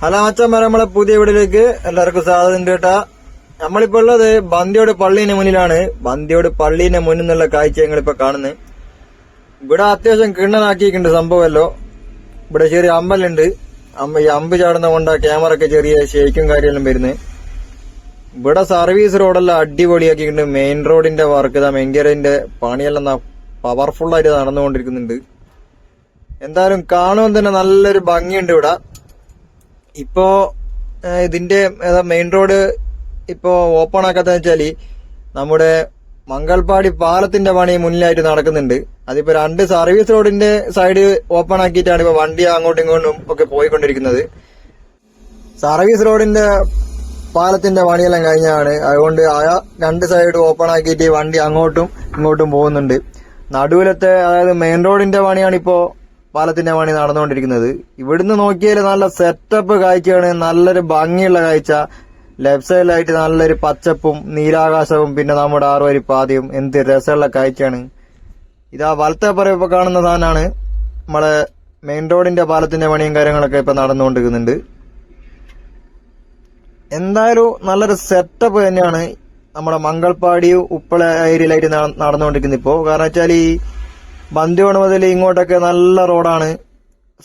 Hello അച്ഛന്മാരെ നമ്മളെ പുതിയ വീടിലേക്ക് എല്ലാവർക്കും സ്വാഗതം കേട്ടാ. നമ്മളിപ്പോ ഉള്ളത് ബന്ദിയോട് പള്ളീന്റെ മുന്നിലാണ്. ബന്ദിയോട് പള്ളീന്റെ മുന്നിൽ നിന്നുള്ള കാഴ്ച ഞങ്ങളിപ്പോ കാണുന്നത്. ഇവിടെ അത്യാവശ്യം കിണ്ണനാക്കിയിട്ടുണ്ട് സംഭവമല്ലോ. ഇവിടെ ചെറിയ അമ്പലുണ്ട്. അമ്പ ഈ അമ്പ് ചാടുന്ന കൊണ്ട് ക്യാമറ ഒക്കെ ചെറിയ ഷേക്കും കാര്യമെല്ലാം വരുന്നത്. ഇവിടെ സർവീസ് റോഡെല്ലാം അടിപൊളിയാക്കിയിട്ടുണ്ട്. മെയിൻ റോഡിന്റെ വർക്ക് ഇതാ. മെങ്കരന്റെ പണിയെല്ലാം പവർഫുൾ ആയിട്ട് നടന്നുകൊണ്ടിരിക്കുന്നുണ്ട്. എന്തായാലും കാണുമ്പോൾ തന്നെ നല്ലൊരു ഭംഗിയുണ്ട് ഇവിടെ. ഇപ്പോ ഇതിന്റെ മെയിൻ റോഡ് ഇപ്പോ ഓപ്പൺ ആക്കാത്ത വെച്ചാൽ നമ്മുടെ മംഗൾപാടി പാലത്തിന്റെ പണി മുന്നിലായിട്ട് നടക്കുന്നുണ്ട്. അതിപ്പോ രണ്ട് സർവീസ് റോഡിന്റെ സൈഡ് ഓപ്പൺ ആക്കിയിട്ടാണ് ഇപ്പൊ വണ്ടി അങ്ങോട്ടും ഇങ്ങോട്ടും ഒക്കെ പോയിക്കൊണ്ടിരിക്കുന്നത്. സർവീസ് റോഡിന്റെ പാലത്തിന്റെ പണിയെല്ലാം കഴിഞ്ഞാണ്. അതുകൊണ്ട് ആ രണ്ട് സൈഡ് ഓപ്പൺ ആക്കിയിട്ട് വണ്ടി അങ്ങോട്ടും ഇങ്ങോട്ടും പോകുന്നുണ്ട്. നടുവിലത്തെ അതായത് മെയിൻ റോഡിന്റെ പണിയാണ് ഇപ്പോ പാലത്തിന്റെ പണി നടന്നുകൊണ്ടിരിക്കുന്നത്. ഇവിടുന്ന് നോക്കിയാൽ നല്ല സെറ്റപ്പ് കാഴ്ചയാണ്. നല്ലൊരു ഭംഗിയുള്ള കാഴ്ച. ലെഫ്റ്റ് സൈഡിലായിട്ട് നല്ലൊരു പച്ചപ്പും നീലാകാശവും പിന്നെ നമ്മുടെ ആറുവരി പാതയും എന്ത് രസമുള്ള കാഴ്ചയാണ്. ഇതാ വലത്തെ പുറം ഇപ്പൊ കാണുന്ന സാധനമാണ്. നമ്മളെ മെയിൻ റോഡിന്റെ പാലത്തിന്റെ പണിയും കാര്യങ്ങളൊക്കെ ഇപ്പൊ നടന്നുകൊണ്ടിരിക്കുന്നുണ്ട്. എന്തായാലും നല്ലൊരു സെറ്റപ്പ് തന്നെയാണ് നമ്മുടെ മംഗൾപ്പാടി ഉപ്പള ഏരിയയിലായിട്ട് നട- നടന്നുകൊണ്ടിരിക്കുന്നത് ഇപ്പോ. കാരണം വെച്ചാൽ ഈ ബന്ദിയോട് മുതൽ ഇങ്ങോട്ടൊക്കെ നല്ല റോഡാണ്.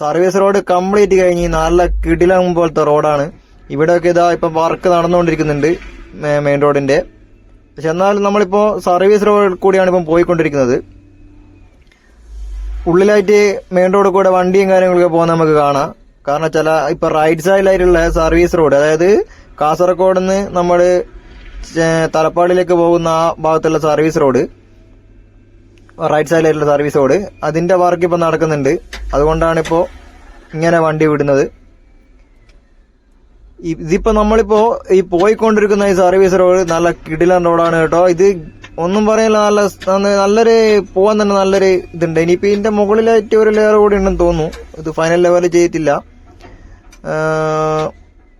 സർവീസ് റോഡ് കംപ്ലീറ്റ് കഴിഞ്ഞ് നല്ല കിടിലം പോലത്തെ റോഡാണ്. ഇവിടെയൊക്കെ ഇതാ ഇപ്പം വർക്ക് നടന്നുകൊണ്ടിരിക്കുന്നുണ്ട് മെയിൻ റോഡിന്റെ പക്ഷെ എന്നാലും നമ്മളിപ്പോൾ സർവീസ് റോഡ് കൂടിയാണ് ഇപ്പം പോയിക്കൊണ്ടിരിക്കുന്നത്. ഉള്ളിലായിട്ട് മെയിൻ റോഡ് കൂടെ വണ്ടിയും കാര്യങ്ങളൊക്കെ പോകുന്ന നമുക്ക് കാണാം. കാരണം ചില ഇപ്പം റൈറ്റ് സൈഡിലായിട്ടുള്ള സർവീസ് റോഡ് അതായത് കാസർഗോഡ് നിന്ന് നമ്മൾ തലപ്പാടിലേക്ക് പോകുന്ന ആ ഭാഗത്തുള്ള സർവീസ് റോഡ്. റൈറ്റ് സൈഡിലായിട്ടുള്ള സർവീസ് റോഡ് അതിന്റെ വർക്ക് ഇപ്പൊ നടക്കുന്നുണ്ട്. അതുകൊണ്ടാണ് ഇപ്പോ ഇങ്ങനെ വണ്ടി വിടുന്നത്. ഇതിപ്പോ നമ്മളിപ്പോ ഈ പോയിക്കൊണ്ടിരിക്കുന്ന ഈ സർവീസ് റോഡ് നല്ല കിടിലൻ റോഡാണ് കേട്ടോ. ഇത് ഒന്നും പറയാനില്ല നല്ല നല്ല- നല്ലൊരു പോവാൻ തന്നെ നല്ലൊരു ഇതുണ്ട്. ഇനിയിപ്പോ ഇതിന്റെ മുകളിലായിട്ട് ഒരു ലെയർ കൂടി ഉണ്ടെന്ന് തോന്നുന്നു. ഇത് ഫൈനൽ ലെവൽ ചെയ്തിട്ടില്ല.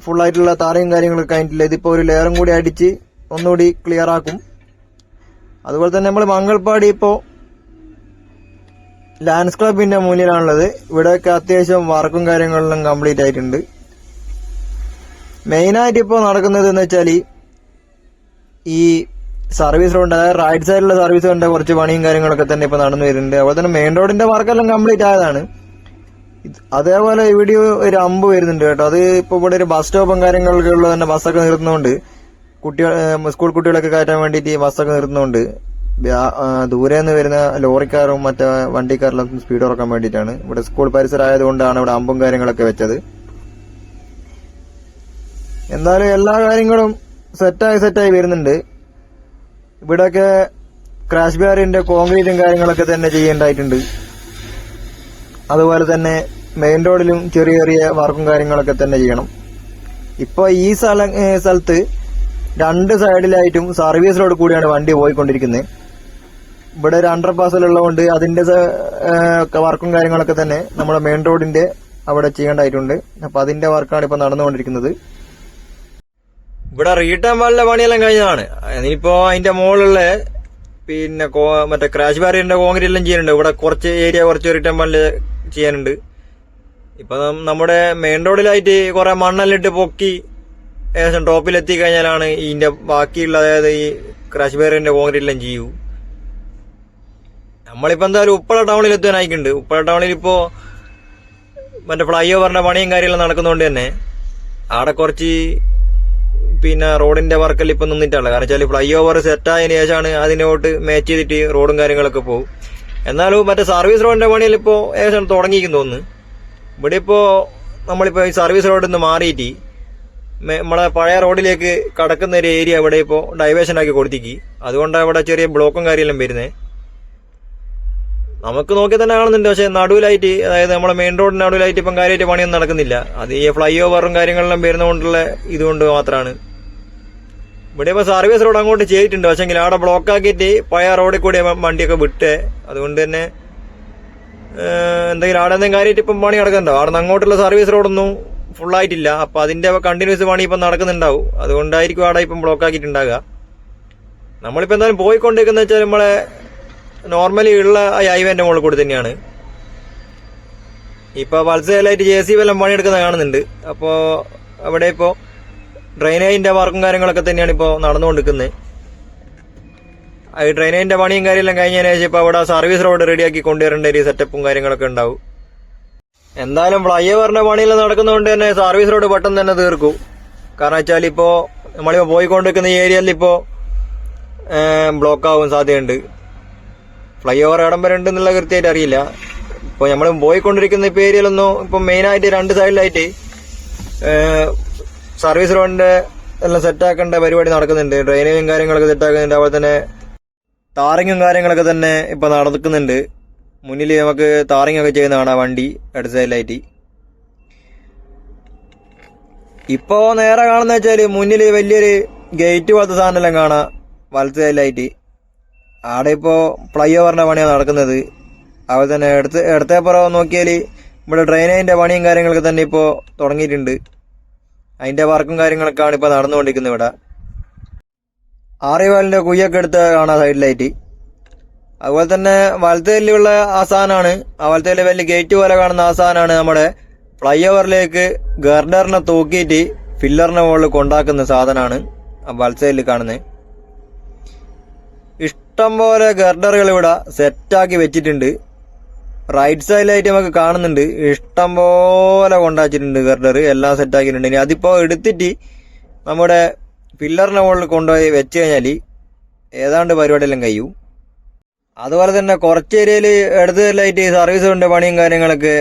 ഫുൾ ആയിട്ടുള്ള താരയും കാര്യങ്ങളൊക്കെ കഴിഞ്ഞിട്ടില്ല ഇതിപ്പോ ഒരു ലെയറും കൂടി അടിച്ച് ഒന്നുകൂടി ക്ലിയർ ആക്കും. അതുപോലെ തന്നെ നമ്മൾ മംഗൾപാടി ഇപ്പോ ലാൻഡ്സ് ക്ലബിന്റെ മുന്നിലാണുള്ളത്. ഇവിടെയൊക്കെ അത്യാവശ്യം വർക്കും കാര്യങ്ങളിലും കംപ്ലീറ്റ് ആയിട്ടുണ്ട്. മെയിനായിട്ട് ഇപ്പോൾ നടക്കുന്നത് എന്ന് വെച്ചാൽ ഈ സർവീസ് റോഡ് അതായത് റൈറ്റ് സൈഡിലെ സർവീസ് റോഡിന്റെ കുറച്ച് പണിയും കാര്യങ്ങളൊക്കെ തന്നെ ഇപ്പോൾ നടന്നു വരുന്നുണ്ട്. അതുപോലെ തന്നെ മെയിൻ റോഡിന്റെ വർക്കെല്ലാം കംപ്ലീറ്റ് ആയതാണ്. അതേപോലെ ഇവിടെ ഒരു അമ്പ് വരുന്നുണ്ട് കേട്ടോ. അത് ഇപ്പോൾ ഇവിടെ ഒരു ബസ് സ്റ്റോപ്പും കാര്യങ്ങളൊക്കെ ഉള്ളത് തന്നെ ബസ്സൊക്കെ നിർത്തുന്നുണ്ട്. കുട്ടികൾ സ്കൂൾ കുട്ടികളൊക്കെ കയറ്റാൻ വേണ്ടിയിട്ട് ബസ്സൊക്കെ നിർത്തുന്നുണ്ട്. ദൂരെ നിന്ന് വരുന്ന ലോറിക്കാരും മറ്റേ വണ്ടിക്കാരിലും സ്പീഡ് കുറയ്ക്കാൻ വേണ്ടിയിട്ടാണ്. ഇവിടെ സ്കൂൾ പരിസരമായതുകൊണ്ടാണ് ഇവിടെ അമ്പും കാര്യങ്ങളൊക്കെ വെച്ചത്. എന്തായാലും എല്ലാ കാര്യങ്ങളും സെറ്റായി സെറ്റായി വരുന്നുണ്ട്. ഇവിടെയൊക്കെ ക്രാഷ് ബാരിന്റെ കോൺക്രീറ്റും കാര്യങ്ങളൊക്കെ തന്നെ ചെയ്യേണ്ടതായിട്ടുണ്ട്. അതുപോലെ തന്നെ മെയിൻ റോഡിലും ചെറിയ ചെറിയ വർക്കും കാര്യങ്ങളൊക്കെ തന്നെ ചെയ്യണം. ഇപ്പോൾ ഈ സ്ഥല സ്ഥലത്ത് രണ്ട് സൈഡിലായിട്ടും സർവീസ് റോഡ് കൂടിയാണ് വണ്ടി പോയിക്കൊണ്ടിരിക്കുന്നത്. ഇവിടെ ഒരു അണ്ടർ പാസിലുള്ളതുകൊണ്ട് അതിന്റെ വർക്കും കാര്യങ്ങളൊക്കെ തന്നെ നമ്മുടെ മെയിൻ റോഡിന്റെ അവിടെ ചെയ്യേണ്ടതായിട്ടുണ്ട്. അപ്പൊ അതിന്റെ വർക്കാണ് ഇപ്പൊ നടന്നുകൊണ്ടിരിക്കുന്നത്. ഇവിടെ റീട്ടേൺ വാലിന്റെ പണിയെല്ലാം കഴിഞ്ഞതാണ്. ഇനിയിപ്പോ അതിന്റെ മുകളിലുള്ള പിന്നെ മറ്റേ ക്രാഷ് ബാരിയറിന്റെ കോൺക്രീറ്റ് എല്ലാം ചെയ്യാനുണ്ട് ഇവിടെ കുറച്ച് ഏരിയ കുറച്ച് റീട്ടേൺ വാളിൽ ചെയ്യാനുണ്ട്. ഇപ്പൊ നമ്മുടെ മെയിൻ റോഡിലായിട്ട് കുറെ മണ്ണെല്ലാം ഇട്ട് പൊക്കി ഏകദേശം ടോപ്പിലെത്തി കഴിഞ്ഞാലാണ് ഇതിന്റെ ബാക്കിയുള്ള അതായത് ഈ ക്രാഷ് ബാരിയറിന്റെ കോൺക്രീറ്റ് എല്ലാം ചെയ്യൂ. നമ്മളിപ്പോ എന്തായാലും ഉപ്പള ടൗണിൽ എത്താനായിട്ടുണ്ട് ഉപ്പള ടൗണിൽ ഇപ്പോ മറ്റേ ഫ്ലൈ ഓവറിന്റെ പണിയും കാര്യമെല്ലാം നടക്കുന്നതുകൊണ്ട് തന്നെ അവിടെ കുറച്ച് പിന്നെ റോഡിന്റെ വർക്കെല്ലാം ഇപ്പൊ നിന്നിട്ടാണ്. കാരണം വെച്ചാൽ ഫ്ലൈ ഓവർ സെറ്റായതിനു ശേഷമാണ് അതിനോട്ട് മാച്ച് ചെയ്തിട്ട് റോഡും കാര്യങ്ങളൊക്കെ പോകും എന്നാലും മറ്റേ സർവീസ് റോഡിന്റെ പണിയിൽ ഇപ്പോ ഏകദേശം തുടങ്ങിയിരിക്കും തോന്നുന്നു. ഇവിടെ ഇപ്പോ നമ്മളിപ്പോ ഈ സർവീസ് റോഡിൽ നിന്ന് മാറിയിട്ട് നമ്മളെ പഴയ റോഡിലേക്ക് കടക്കുന്ന ഒരു ഏരിയ ഇവിടെ ഇപ്പോ ഡൈവേഷൻ ആക്കി കൊടുത്തിക്ക്. അതുകൊണ്ടാണ് ഇവിടെ ചെറിയ ബ്ലോക്കും കാര്യമെല്ലാം വരുന്നത് നമുക്ക് നോക്കി തന്നെ കാണുന്നുണ്ട്. പക്ഷെ നടുവിലായിട്ട് അതായത് നമ്മുടെ മെയിൻ റോഡിന് നടുവിലായിട്ട് ഇപ്പം കാര്യമായിട്ട് പണിയൊന്നും നടക്കുന്നില്ല. അത് ഈ ഫ്ലൈ ഓവറും കാര്യങ്ങളെല്ലാം വരുന്നതുകൊണ്ടുള്ള ഇതുകൊണ്ട് മാത്രമാണ് ഇവിടെ ഇപ്പോൾ സർവീസ് റോഡ് അങ്ങോട്ട് ചെയ്തിട്ടുണ്ട്. പക്ഷെങ്കിൽ അവിടെ ബ്ലോക്ക് ആക്കിയിട്ട് പഴയ റോഡിൽ കൂടി വണ്ടിയൊക്കെ വിട്ട് അതുകൊണ്ട് തന്നെ എന്തെങ്കിലും അവിടെ എന്തെങ്കിലും കാര്യമായിട്ട് ഇപ്പം പണി നടക്കുന്നുണ്ടോ? അവിടെ നിന്ന് അങ്ങോട്ടുള്ള സർവീസ് റോഡൊന്നും ഫുൾ ആയിട്ടില്ല. അതിന്റെ കണ്ടിന്യൂസ് പണി ഇപ്പം നടക്കുന്നുണ്ടാവും. അതുകൊണ്ടായിരിക്കും അവിടെ ഇപ്പം ബ്ലോക്ക് ആക്കിയിട്ടുണ്ടാകുക നമ്മളിപ്പോൾ എന്തായാലും പോയിക്കൊണ്ടിരിക്കുന്നത് വെച്ചാൽ നമ്മളെ നോർമലി ഉള്ള ഹൈവേന്റെ മുകളിൽ കൂടി തന്നെയാണ്. ഇപ്പൊ പൾസയിലായിട്ട് ജെ സി എല്ലാം പണിയെടുക്കുന്ന കാണുന്നുണ്ട്. അപ്പോ അവിടെ ഇപ്പോ ഡ്രെയിനേജിന്റെ വർക്കും കാര്യങ്ങളൊക്കെ തന്നെയാണ് ഇപ്പോ നടന്നുകൊണ്ടിരിക്കുന്നത്. ഈ ഡ്രെയിനേജിന്റെ പണിയും കാര്യമെല്ലാം കഴിഞ്ഞതിന് ശേഷം ഇപ്പൊ അവിടെ സർവീസ് റോഡ് റെഡിയാക്കി കൊണ്ടുവരേണ്ട ഒരു സെറ്റപ്പും കാര്യങ്ങളൊക്കെ ഉണ്ടാവും. എന്തായാലും ഫ്ലൈ ഓവറിന്റെ പണിയെല്ലാം നടക്കുന്നതുകൊണ്ട് തന്നെ സർവീസ് റോഡ് പെട്ടെന്ന് തന്നെ തീർക്കും. കാരണം വെച്ചാൽ ഇപ്പോ നമ്മളിപ്പോ പോയിക്കൊണ്ടിരിക്കുന്ന ഏരിയയിൽ ഇപ്പോ ബ്ലോക്ക് ആവും സാധ്യതയുണ്ട്. ഫ്ലൈ ഓവർ ഇടം വരെ ഉണ്ടെന്നുള്ള കൃത്യമായിട്ട് അറിയില്ല. ഇപ്പോൾ നമ്മൾ പോയിക്കൊണ്ടിരിക്കുന്ന ഇപ്പോൾ ഏരിയയിലൊന്നും ഇപ്പം മെയിനായിട്ട് രണ്ട് സൈഡിലായിട്ട് സർവീസ് റോഡിന്റെ എല്ലാം സെറ്റാക്കേണ്ട പരിപാടി നടക്കുന്നുണ്ട്. ഡ്രെയിനേജും കാര്യങ്ങളൊക്കെ സെറ്റാക്കുന്നുണ്ട് അതുപോലെ തന്നെ താറിങ്ങും കാര്യങ്ങളൊക്കെ തന്നെ ഇപ്പൊ നടക്കുന്നുണ്ട്. മുന്നിൽ നമുക്ക് താറിങ് ഒക്കെ ചെയ്യുന്ന കാണാം വണ്ടി അടുത്ത സൈഡിലായിട്ട് ഇപ്പോ നേരെ കാണുന്ന വെച്ചാൽ മുന്നിൽ വലിയൊരു ഗേറ്റ് പോലത്തെ സാധനമെല്ലാം കാണാം. വലത്ത് സൈഡിലായിട്ട് ആടെ ഇപ്പോൾ ഫ്ലൈ ഓവറിന്റെ പണിയാണ് നടക്കുന്നത്. അവിടെ തന്നെ എടുത്ത് ഇടത്തേപ്പുറം നോക്കിയാൽ ഇവിടെ ഡ്രെയിനേജിന്റെ പണിയും കാര്യങ്ങളൊക്കെ തന്നെ ഇപ്പോൾ തുടങ്ങിയിട്ടുണ്ട്. അതിന്റെ വർക്കും കാര്യങ്ങളൊക്കെയാണ് ഇപ്പോൾ നടന്നുകൊണ്ടിരിക്കുന്നത് ഇവിടെ. ആറിവാലിന്റെ കുയ്യൊക്കെ എടുത്ത് കാണാം സൈഡിലായിട്ട്. അതുപോലെ തന്നെ വലത്തേലുള്ള ആ സാധനമാണ്. ആ വലത്തേൽ വലിയ ഗേറ്റ് പോലെ കാണുന്ന ആ സാധനമാണ് നമ്മുടെ ഫ്ലൈ ഓവറിലേക്ക് ഗർഡറിനെ തൂക്കിയിട്ട് ഫില്ലറിനെ മുകളിൽ കൊണ്ടാക്കുന്ന സാധനമാണ് ആ വലത്തേലിൽ കാണുന്നത്. ഇഷ്ടം പോലെ ഗർഡറുകൾ ഇവിടെ സെറ്റാക്കി വെച്ചിട്ടുണ്ട്. റൈറ്റ് സൈഡിലായിട്ട് നമുക്ക് കാണുന്നുണ്ട്. ഇഷ്ടം പോലെ കൊണ്ടാച്ചിട്ടുണ്ട് ഗർഡർ. എല്ലാം സെറ്റാക്കിയിട്ടുണ്ട് ഇനി അതിപ്പോ എടുത്തിട്ട് നമ്മുടെ പില്ലറിന്റെ മുകളിൽ കൊണ്ടുപോയി വെച്ച് കഴിഞ്ഞാൽ ഏതാണ്ട് പരിപാടിയെല്ലാം കഴിയും. അതുപോലെ തന്നെ കുറച്ച് ഏരിയയിൽ ഇടതുലായിട്ട് സർവീസ് ഉണ്ട് പണിയും കാര്യങ്ങളൊക്കെ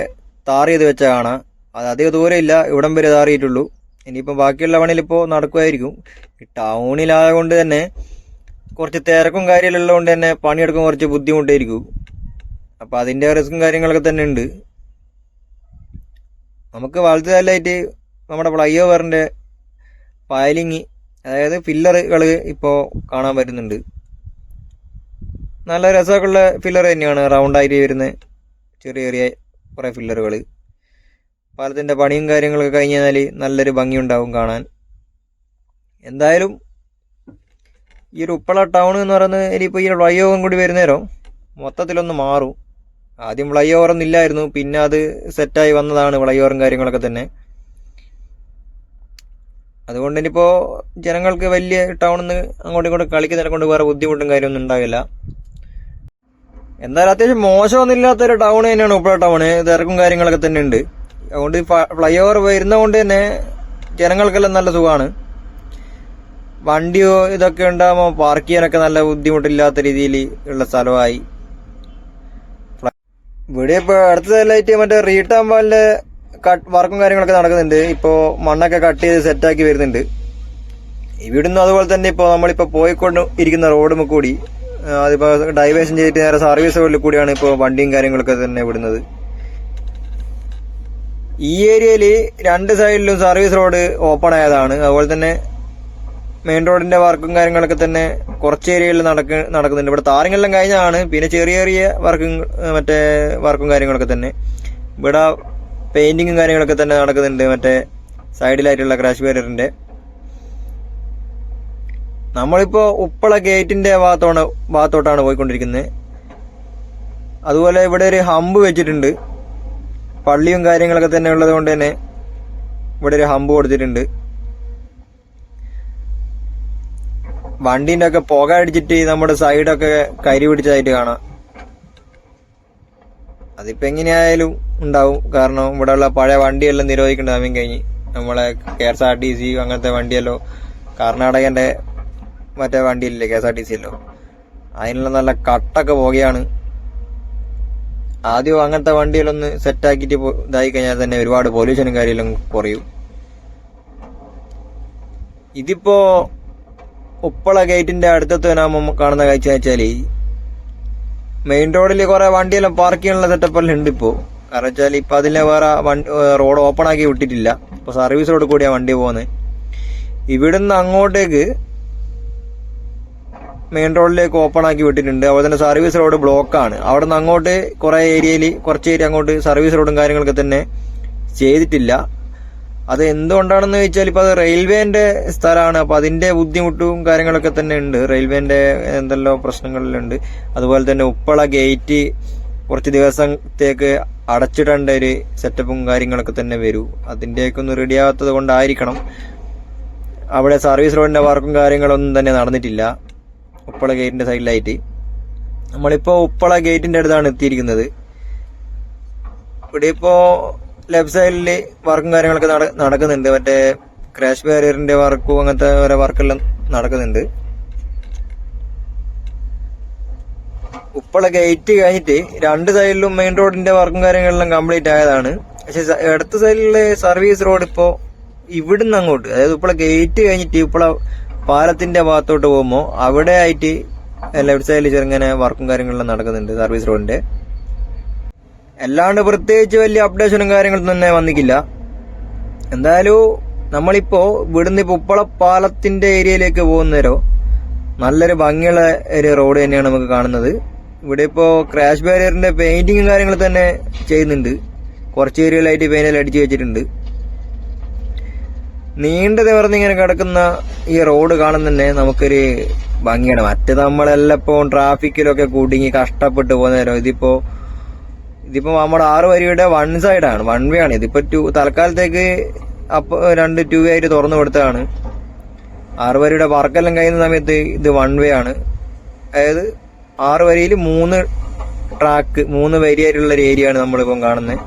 താർ ചെയ്ത് വെച്ചാൽ കാണാം. അത് അധികം ദൂരമില്ല ഇവിടം വരെ താറിയിട്ടുള്ളൂ. ഇനിയിപ്പോൾ ബാക്കിയുള്ള പണിയിൽ ഇപ്പോൾ നടക്കുമായിരിക്കും ടൗണിലായതുകൊണ്ട് തന്നെ കുറച്ച് തിരക്കും കാര്യമെല്ലാം കൊണ്ട് തന്നെ പണിയെടുക്കാൻ കുറച്ച് ബുദ്ധിമുട്ടായിരിക്കും. അപ്പം അതിന്റെ റിസ്ക്കും കാര്യങ്ങളൊക്കെ തന്നെ ഉണ്ട്. നമുക്ക് വളർത്തി നല്ലതായിട്ട് നമ്മുടെ ഫ്ലൈ ഓവറിന്റെ പയലിങ് അതായത് ഫില്ലറുകൾ ഇപ്പോൾ കാണാൻ പറ്റുന്നുണ്ട്. നല്ല രസമൊക്കെയുള്ള ഫില്ലർ തന്നെയാണ് റൗണ്ടായിട്ട് വരുന്ന ചെറിയ ചെറിയ കുറേ ഫില്ലറുകൾ പാലത്തിന്റെ പണിയും കാര്യങ്ങളൊക്കെ കഴിഞ്ഞ് കഴിഞ്ഞാൽ നല്ലൊരു ഭംഗിയുണ്ടാവും കാണാൻ. എന്തായാലും ഈ ഒരു ഉപ്പള ടൗൺ എന്ന് പറയുന്നത് ഇനിയിപ്പോൾ ഈ ഫ്ലൈ ഓവറും കൂടി വരുന്നേരം മൊത്തത്തിലൊന്ന് മാറും. ആദ്യം ഫ്ലൈ ഓവറൊന്നും ഇല്ലായിരുന്നു പിന്നെ അത് സെറ്റായി വന്നതാണ് ഫ്ലൈ ഓവറും കാര്യങ്ങളൊക്കെ തന്നെ. അതുകൊണ്ട് ഇനിയിപ്പോൾ ജനങ്ങൾക്ക് വലിയ ടൗണിൽ നിന്ന് അങ്ങോട്ടും ഇങ്ങോട്ടും കളിക്കുന്നതിനെ കൊണ്ട് വേറെ ബുദ്ധിമുട്ടും കാര്യമൊന്നും ഉണ്ടാവില്ല. എന്തായാലും അത്യാവശ്യം മോശമൊന്നും ഇല്ലാത്തൊരു ടൗൺ തന്നെയാണ് ഉപ്പള ടൗൺ തിരക്കും കാര്യങ്ങളൊക്കെ തന്നെ ഉണ്ട്. അതുകൊണ്ട് ഫ്ലൈ ഓവർ വരുന്നതുകൊണ്ട് തന്നെ ജനങ്ങൾക്കെല്ലാം നല്ല സുഖമാണ്. വണ്ടിയോ ഇതൊക്കെ ഉണ്ടാകുമ്പോൾ പാർക്ക് ചെയ്യാനൊക്കെ നല്ല ബുദ്ധിമുട്ടില്ലാത്ത രീതിയിൽ ഉള്ള സ്ഥലമായി. ഇവിടെ ഇപ്പോൾ അടുത്തതായിട്ട് മറ്റേ റീട്ടാമ്പാലിന്റെ കട്ട് വർക്കും കാര്യങ്ങളൊക്കെ നടക്കുന്നുണ്ട്. ഇപ്പോൾ മണ്ണൊക്കെ കട്ട് ചെയ്ത് സെറ്റാക്കി വരുന്നുണ്ട്. ഇവിടുന്ന് അതുപോലെ തന്നെ ഇപ്പോൾ നമ്മളിപ്പോൾ പോയിക്കൊണ്ട് ഇരിക്കുന്ന റോഡും കൂടി അതിപ്പോൾ അതിപ്പോ ഡൈവേഷൻ ചെയ്തിട്ട് നേരെ സർവീസ് റോഡിൽ കൂടിയാണ് ഇപ്പോൾ വണ്ടിയും കാര്യങ്ങളൊക്കെ തന്നെ വിടുന്നത്. ഈ ഏരിയയിൽ രണ്ട് സൈഡിലും സർവീസ് റോഡ് ഓപ്പൺ ആയതാണ്. അതുപോലെ തന്നെ മെയിൻ റോഡിന്റെ വർക്കും കാര്യങ്ങളൊക്കെ തന്നെ കുറച്ച് ഏരിയയിൽ നടക്ക നടക്കുന്നുണ്ട്. ഇവിടെ താരങ്ങളെല്ലാം കഴിഞ്ഞാണ് പിന്നെ ചെറിയ ചെറിയ വർക്കും മറ്റേ വർക്കും കാര്യങ്ങളൊക്കെ തന്നെ. ഇവിടെ പെയിന്റിങ്ങും കാര്യങ്ങളൊക്കെ തന്നെ നടക്കുന്നുണ്ട്. മറ്റേ സൈഡിലായിട്ടുള്ള ക്രാഷ് ബാരിയറിന്റെ. നമ്മളിപ്പോ ഉപ്പള ഗേറ്റിന്റെ ഭാഗത്തോണ് ഭാഗത്തോട്ടാണ് പോയിക്കൊണ്ടിരിക്കുന്നത് അതുപോലെ ഇവിടെ ഒരു ഹമ്പ് വെച്ചിട്ടുണ്ട്. പള്ളിയും കാര്യങ്ങളൊക്കെ തന്നെ ഉള്ളത് കൊണ്ട് തന്നെ ഇവിടെ ഒരു ഹമ്പ് കൊടുത്തിട്ടുണ്ട്. വണ്ടീന്റെ ഒക്കെ പുക അടിച്ചിട്ട് നമ്മുടെ സൈഡൊക്കെ കരി പിടിച്ചതായിട്ട് കാണാം. അതിപ്പോ എങ്ങനെയായാലും ഉണ്ടാവും. കാരണം ഇവിടെ ഉള്ള പഴയ വണ്ടിയെല്ലാം നിരോധിക്കേണ്ട സമയം കഴിഞ്ഞ്. നമ്മളെ K S R T C അങ്ങനത്തെ വണ്ടിയല്ലോ. കർണാടകന്റെ മറ്റേ വണ്ടിയില്ലേ K S R T C അല്ലോ അതിനുള്ള നല്ല കട്ടൊക്കെ പോകുകയാണ് ആദ്യം അങ്ങനത്തെ വണ്ടികളൊന്ന് സെറ്റാക്കിയിട്ട് ഇതായി കഴിഞ്ഞാൽ തന്നെ ഒരുപാട് പൊല്യൂഷനും കാര്യമെല്ലാം കുറയും. ഇതിപ്പോ ഉപ്പള ഗേറ്റിന്റെ അടുത്തെത്ത് നമ്മൾ കാണുന്ന കാഴ്ച വെച്ചാൽ മെയിൻ റോഡിൽ കുറെ വണ്ടിയെല്ലാം പാർക്ക് ചെയ്യാനുള്ള സെറ്റപ്പെല്ലാം ഉണ്ട് ഇപ്പോ. കാരണം വെച്ചാൽ ഇപ്പൊ അതിലെ വേറെ റോഡ് ഓപ്പൺ ആക്കി വിട്ടിട്ടില്ല. ഇപ്പൊ സർവീസ് റോഡ് കൂടിയാ വണ്ടി പോകുന്നത് ഇവിടുന്ന് അങ്ങോട്ടേക്ക് മെയിൻ റോഡിലേക്ക് ഓപ്പൺ ആക്കി വിട്ടിട്ടുണ്ട്. അതുപോലെ തന്നെ സർവീസ് റോഡ് ബ്ലോക്കാണ് അവിടെ നിന്ന് അങ്ങോട്ട് കുറെ ഏരിയയിൽ കുറച്ച് ഏരിയ അങ്ങോട്ട് സർവീസ് റോഡും കാര്യങ്ങളൊക്കെ തന്നെ ചെയ്തിട്ടില്ല. അത് എന്തുകൊണ്ടാണെന്ന് ചോദിച്ചാൽ ഇപ്പൊ അത് റെയിൽവേന്റെ സ്ഥലമാണ്. അപ്പൊ അതിന്റെ ബുദ്ധിമുട്ടും കാര്യങ്ങളൊക്കെ തന്നെ ഉണ്ട്. റെയിൽവേന്റെ എന്തെല്ലോ പ്രശ്നങ്ങളിലുണ്ട്. അതുപോലെ തന്നെ ഉപ്പള ഗേറ്റ് കുറച്ച് ദിവസത്തേക്ക് അടച്ചിടേണ്ട ഒരു സെറ്റപ്പും കാര്യങ്ങളൊക്കെ തന്നെ വരൂ. അതിന്റെയൊക്കെ ഒന്ന് റെഡി ആകാത്തത് കൊണ്ടായിരിക്കണം. അവിടെ സർവീസ് റോഡിന്റെ വർക്കും കാര്യങ്ങളൊന്നും തന്നെ നടന്നിട്ടില്ല. ഉപ്പള ഗേറ്റിന്റെ സൈഡിലായിട്ട് നമ്മളിപ്പോ ഉപ്പള ഗേറ്റിന്റെ അടുത്താണ് എത്തിയിരിക്കുന്നത്. ഇവിടെ ഇപ്പോ ലെഫ്റ്റ് സൈഡിൽ വർക്കും കാര്യങ്ങളൊക്കെ നട- നടക്കുന്നുണ്ട്. മറ്റേ ക്രാഷ് ബാരിയറിന്റെ വർക്കും അങ്ങനത്തെ ഓരോ വർക്കെല്ലാം നടക്കുന്നുണ്ട്. ഉപ്പള ഗേറ്റ് കഴിഞ്ഞിട്ട് രണ്ട് സൈഡിലും മെയിൻ റോഡിന്റെ വർക്കും കാര്യങ്ങളെല്ലാം കംപ്ലീറ്റ് ആയതാണ്. പക്ഷെ ഇടത്ത് സൈഡിലെ സർവീസ് റോഡ് ഇപ്പോ ഇവിടുന്ന് അങ്ങോട്ട് അതായത് ഉപ്പള ഗേറ്റ് കഴിഞ്ഞിട്ട് ഉപ്പള പാലത്തിന്റെ ഭാഗത്തോട്ട് പോകുമ്പോൾ അവിടെ ആയിട്ട് ലെഫ്റ്റ് സൈഡിൽ ചെറുങ്ങനെ വർക്കും കാര്യങ്ങളെല്ലാം നടക്കുന്നുണ്ട് സർവീസ് റോഡിന്റെ അല്ലാണ്ട് പ്രത്യേകിച്ച് വലിയ അപ്ഡേഷനും കാര്യങ്ങളും തന്നെ വന്നിക്കില്ല. എന്തായാലും നമ്മളിപ്പോ ഇവിടുന്ന് ഉപ്പള പാലത്തിന്റെ ഏരിയയിലേക്ക് പോകുന്നേരോ നല്ലൊരു ഭംഗിയുള്ള ഒരു റോഡ് തന്നെയാണ് നമുക്ക് കാണുന്നത്. ഇവിടെ ഇപ്പോ ക്രാഷ് ബാരിയറിന്റെ പെയിന്റിങ്ങും കാര്യങ്ങൾ തന്നെ ചെയ്യുന്നുണ്ട്. കുറച്ച് ഏരിയയിലായിട്ട് പെയിന്റെല്ലാം അടിച്ചു വെച്ചിട്ടുണ്ട്. നീണ്ട നിവർന്ന് ഇങ്ങനെ കിടക്കുന്ന ഈ റോഡ് കാണുന്ന തന്നെ നമുക്കൊരു ഭംഗിയാണ്. മറ്റേ നമ്മളെല്ലാം ഇപ്പോ ട്രാഫിക്കിലൊക്കെ കുടുങ്ങി കഷ്ടപ്പെട്ട് പോകുന്ന നേരം ഇതിപ്പോ നമ്മുടെ ആറ് വരിയുടെ വൺ സൈഡാണ് വൺ വേ ആണ്. ഇതിപ്പോ ടു തൽക്കാലത്തേക്ക് അപ്പൊ രണ്ട് ടു വേ ആയിട്ട് തുറന്നു കൊടുത്തതാണ്. ആറ് വരിയുടെ വർക്കെല്ലാം കഴിയുന്ന സമയത്ത് ഇത് വൺ വേ ആണ്. അതായത് ആറ് വരിയിൽ മൂന്ന് ട്രാക്ക് മൂന്ന് വരിയായിട്ടുള്ള ഒരു ഏരിയ ആണ് നമ്മളിപ്പം കാണുന്നത്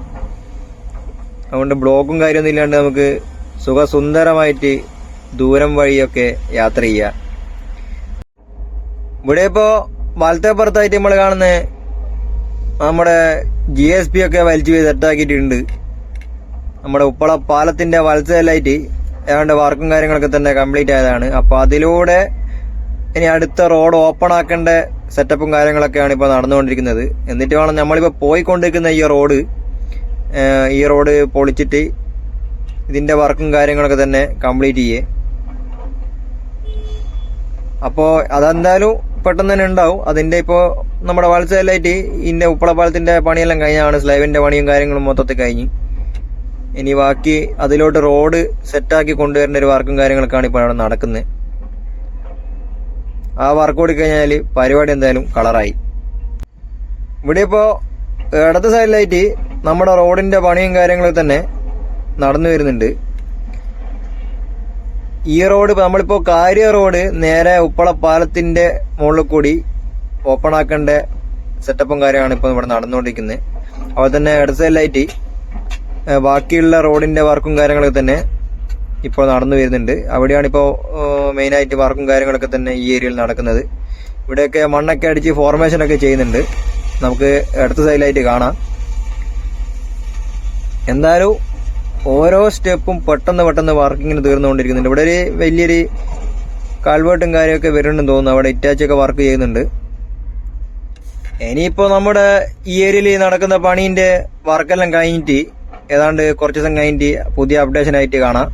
അതുകൊണ്ട് ബ്ലോക്കും കാര്യമൊന്നും ഇല്ലാണ്ട് നമുക്ക് സുഖസുന്ദരമായിട്ട് ദൂരം വഴിയൊക്കെ യാത്ര ചെയ്യാം. ഇവിടെ ഇപ്പോ വലത്തെ പുറത്തായിട്ട് നമ്മൾ കാണുന്ന നമ്മുടെ ജി എസ് പി ഒക്കെ വലിച്ചു സെറ്റാക്കിയിട്ടുണ്ട് നമ്മുടെ ഉപ്പള പാലത്തിന്റെ വലസയിലായിട്ട് ഏതാണ്ട് വർക്കും കാര്യങ്ങളൊക്കെ തന്നെ കംപ്ലീറ്റ് ആയതാണ്. അപ്പൊ അതിലൂടെ ഇനി അടുത്ത റോഡ് ഓപ്പൺ ആക്കേണ്ട സെറ്റപ്പും കാര്യങ്ങളൊക്കെയാണ് ഇപ്പോൾ നടന്നുകൊണ്ടിരിക്കുന്നത്. എന്നിട്ട് വേണം നമ്മളിപ്പോൾ പോയിക്കൊണ്ടിരിക്കുന്ന ഈ റോഡ് ഈ റോഡ് പൊളിച്ചിട്ട് ഇതിന്റെ വർക്കും കാര്യങ്ങളൊക്കെ തന്നെ കംപ്ലീറ്റ് ചെയ്യേ. അപ്പോൾ അതെന്തായാലും പെട്ടെന്ന് തന്നെ ഉണ്ടാവും. അതിന്റെ ഇപ്പോൾ നമ്മുടെ വാത്സലായിട്ട് ഇന്നെ ഉപ്പളപ്പാലത്തിന്റെ പണിയെല്ലാം കഴിഞ്ഞാണ് സ്ലൈവിന്റെ പണിയും കാര്യങ്ങളും മൊത്തത്തിൽ കഴിഞ്ഞ്. ഇനി ബാക്കി അതിലോട്ട് റോഡ് സെറ്റാക്കി കൊണ്ടുവരേണ്ട ഒരു വർക്കും കാര്യങ്ങളൊക്കെയാണ് ഇപ്പോൾ അവിടെ നടക്കുന്നത് ആ വർക്ക് കൂടി കഴിഞ്ഞാൽ പരിപാടി എന്തായാലും കളറായി ഇവിടെ ഇപ്പോൾ ഇടത് സൈഡിലായിട്ട് നമ്മുടെ റോഡിന്റെ പണിയും കാര്യങ്ങളും തന്നെ നടന്നു വരുന്നുണ്ട്. ഈ റോഡ് നമ്മളിപ്പോൾ നമ്മളിപ്പോ കാര്യ റോഡ് നേരെ ഉപ്പള പാലത്തിന്റെ മുകളിൽ കൂടി ഓപ്പൺ ആക്കേണ്ട സെറ്റപ്പും കാര്യമാണ് ഇപ്പം ഇവിടെ നടന്നുകൊണ്ടിരിക്കുന്നത് അപ്പോൾ തന്നെ ഇടത് സൈഡിലായിട്ട് ബാക്കിയുള്ള റോഡിന്റെ വർക്കും കാര്യങ്ങളൊക്കെ തന്നെ ഇപ്പോൾ നടന്നു വരുന്നുണ്ട്. അവിടെയാണ് ഇപ്പോൾ മെയിനായിട്ട് വർക്കും കാര്യങ്ങളൊക്കെ തന്നെ ഈ ഏരിയയിൽ നടക്കുന്നത്. ഇവിടെയൊക്കെ മണ്ണൊക്കെ അടിച്ച് ഫോർമേഷൻ ഒക്കെ ചെയ്യുന്നുണ്ട്. നമുക്ക് ഇടത്ത് സൈഡിലായിട്ട് കാണാം. എന്തായാലും ഓരോ സ്റ്റെപ്പും പെട്ടെന്ന് പെട്ടെന്ന് വർക്കിങ്ങിന് തീർന്നുകൊണ്ടിരിക്കുന്നുണ്ട്. ഇവിടെ ഒരു വലിയൊരു കാൽവേട്ടും കാര്യമൊക്കെ വരുന്നുണ്ടെന്ന് തോന്നുന്നു. അവിടെ ഇറ്റാച്ചൊക്കെ വർക്ക് ചെയ്യുന്നുണ്ട്. ഇനിയിപ്പോ നമ്മുടെ ഈ ഏരിയയിൽ നടക്കുന്ന പണിന്റെ വർക്കെല്ലാം കഴിഞ്ഞിട്ട് ഏതാണ്ട് കുറച്ച് ദിവസം കഴിഞ്ഞിട്ട് പുതിയ അപ്ഡേഷൻ ആയിട്ട് കാണാം.